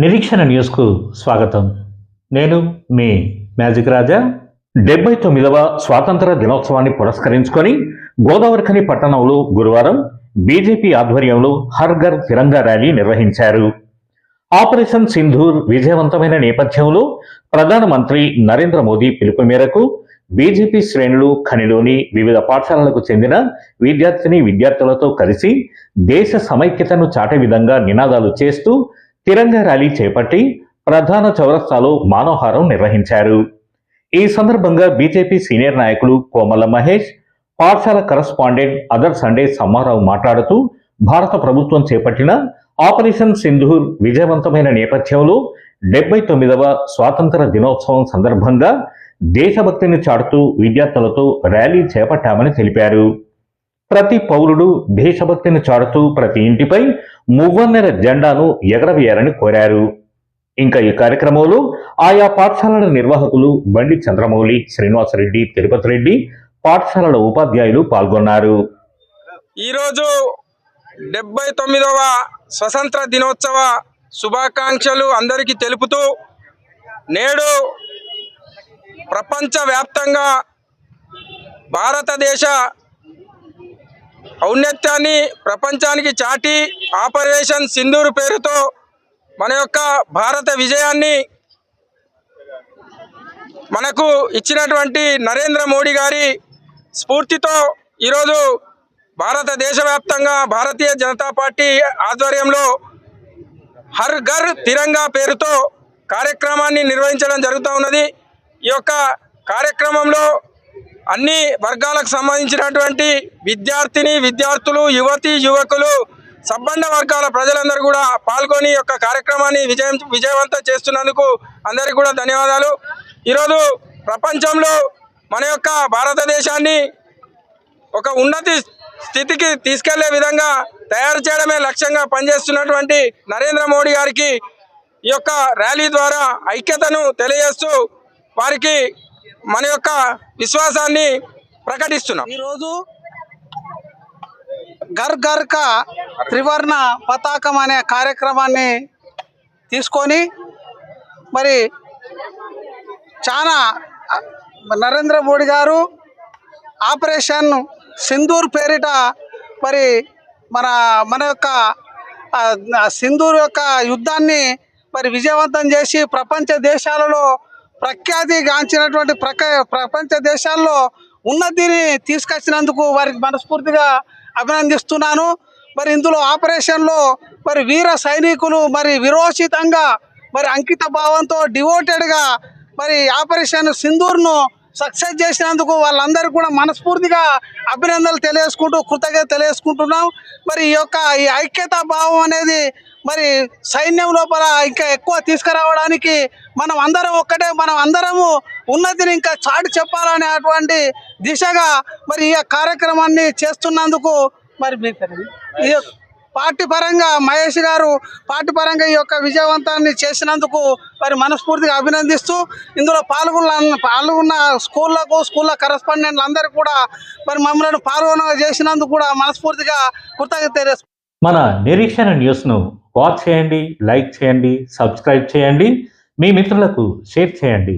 నిరీక్షణ న్యూస్కు స్వాగతం. నేను మీ మ్యాజిక్ రాజా. డెబ్బై తొమ్మిదవ స్వాతంత్ర దినోత్సవాన్ని పురస్కరించుకొని గోదావరిఖని పట్టణంలో గురువారం బీజేపీ ఆధ్వర్యంలో హర్ఘర్ తిరంగా ర్యాలీ నిర్వహించారు. ఆపరేషన్ సింధూర్ విజయవంతమైన నేపథ్యంలో ప్రధానమంత్రి నరేంద్ర మోదీ పిలుపు మేరకు బీజేపీ శ్రేణులు ఖనిలోని వివిధ పాఠశాలలకు చెందిన విద్యార్థిని విద్యార్థులతో కలిసి దేశ సమైక్యతను చాటే విధంగా నినాదాలు చేస్తూ తిరంగా ర్యాలీ చేపట్టి ప్రధాన చౌరస్తాలో మానవహారం నిర్వహించారు. ఈ సందర్భంగా బీజేపీ సీనియర్ నాయకులు కోమల మహేష్ పాఠశాల కరస్పాండెంట్ అదర్ సండే సమ్మారావు మాట్లాడుతూ భారత ప్రభుత్వం చేపట్టిన ఆపరేషన్ సింధూర్ విజయవంతమైన నేపథ్యంలో డెబ్బై తొమ్మిదవ స్వాతంత్ర దినోత్సవం సందర్భంగా దేశభక్తిని చాటుతూ విద్యార్థులతో ర్యాలీ చేపట్టామని తెలిపారు. ప్రతి పౌరుడు దేశభక్తిని చాటుతూ ప్రతి ఇంటిపై మువ్వన్నెర జెండాను ఎగరవేయాలని కోరారు. ఇంకా ఈ కార్యక్రమంలో ఆయా పాఠశాలల నిర్వాహకులు బండి చంద్రమౌళి శ్రీనివాసరెడ్డి తిరుపతి రెడ్డి పాఠశాలల ఉపాధ్యాయులు పాల్గొన్నారు. ఈరోజు డెబ్బై తొమ్మిదవ స్వతంత్ర దినోత్సవ శుభాకాంక్షలు అందరికీ తెలుపుతూ నేడు ప్రపంచవ్యాప్తంగా భారతదేశ ఔన్నత్యాన్ని ప్రపంచానికి చాటి ఆపరేషన్ సింధూరు పేరుతో మన యొక్క భారత విజయాన్ని మనకు ఇచ్చినటువంటి నరేంద్ర మోడీ గారి స్ఫూర్తితో ఈరోజు భారతదేశ వ్యాప్తంగా భారతీయ జనతా పార్టీ ఆధ్వర్యంలో హర్ ఘర్ తిరంగా పేరుతో కార్యక్రమాన్ని నిర్వహించడం జరుగుతూ ఉన్నది. ఈ యొక్క కార్యక్రమంలో అన్ని వర్గాలకు సంబంధించినటువంటి విద్యార్థిని విద్యార్థులు యువతి యువకులు సబ్బండ వర్గాల ప్రజలందరూ కూడా పాల్గొని యొక్క కార్యక్రమాన్ని విజయం విజయవంతం చేస్తున్నందుకు అందరికీ కూడా ధన్యవాదాలు. ఈరోజు ప్రపంచంలో మన యొక్క భారతదేశాన్ని ఒక ఉన్నతి స్థితికి తీసుకెళ్ళే విధంగా తయారు చేయడమే లక్ష్యంగా పనిచేస్తున్నటువంటి నరేంద్ర మోడీ గారికి ఈ యొక్క ర్యాలీ ద్వారా ఐక్యతను తెలియజేస్తూ వారికి మన యొక్క విశ్వాసాన్ని ప్రకటిస్తున్నాం. ఈరోజు ఘర్ ఘర్ కా త్రివర్ణ పతాకం అనే కార్యక్రమాన్ని తీసుకొని మరి చాలా నరేంద్ర మోడీ గారు ఆపరేషన్ సింధూర్ పేరిట మరి మన మన యొక్క సింధూర్ యొక్క యుద్ధాన్ని మరి విజయవంతం చేసి ప్రపంచ దేశాలలో ప్రఖ్యాతి గాంచినటువంటి ప్రక ప్రపంచ దేశాల్లో ఉన్నతిని తీసుకొచ్చినందుకు వారికి మనస్ఫూర్తిగా అభినందిస్తున్నాను. మరి ఇందులో ఆపరేషన్లో మరి వీర సైనికులు మరి విరోచితంగా మరి అంకిత భావంతో డివోటెడ్గా మరి ఆపరేషన్ సింధూర్ను సక్సెస్ చేసినందుకు వాళ్ళందరూ కూడా మనస్ఫూర్తిగా అభినందనలు తెలియజేసుకుంటూ కృతజ్ఞత తెలియజేసుకుంటున్నాం. మరి ఈ యొక్క ఈ ఐక్యతా భావం అనేది మరి సైన్యం లోపల ఇంకా ఎక్కువ తీసుకురావడానికి మనం అందరం ఒక్కటే మనం అందరము ఉన్నతిని ఇంకా చాటి చెప్పాలనేటువంటి దిశగా మరి ఈ కార్యక్రమాన్ని చేస్తున్నందుకు మరి మీకు ఈ పార్టీ పరంగా మహేష్ గారు పార్టీ పరంగా ఈ యొక్క విజయవంతాన్ని చేసినందుకు మరి మనస్ఫూర్తిగా అభినందిస్తూ ఇందులో పాల్గొన్న పాల్గొన్న స్కూళ్ళకు స్కూళ్ళ కరస్పాండెంట్లు అందరూ కూడా మరి మమ్మల్ని పాల్గొన చేసినందుకు కూడా మనస్ఫూర్తిగా కృతజ్ఞత మన నిరీక్షణ న్యూస్ను వాచ్ చేయండి లైక్ చేయండి సబ్స్క్రైబ్ చేయండి. మీ మిత్రులకు షేర్ చేయండి.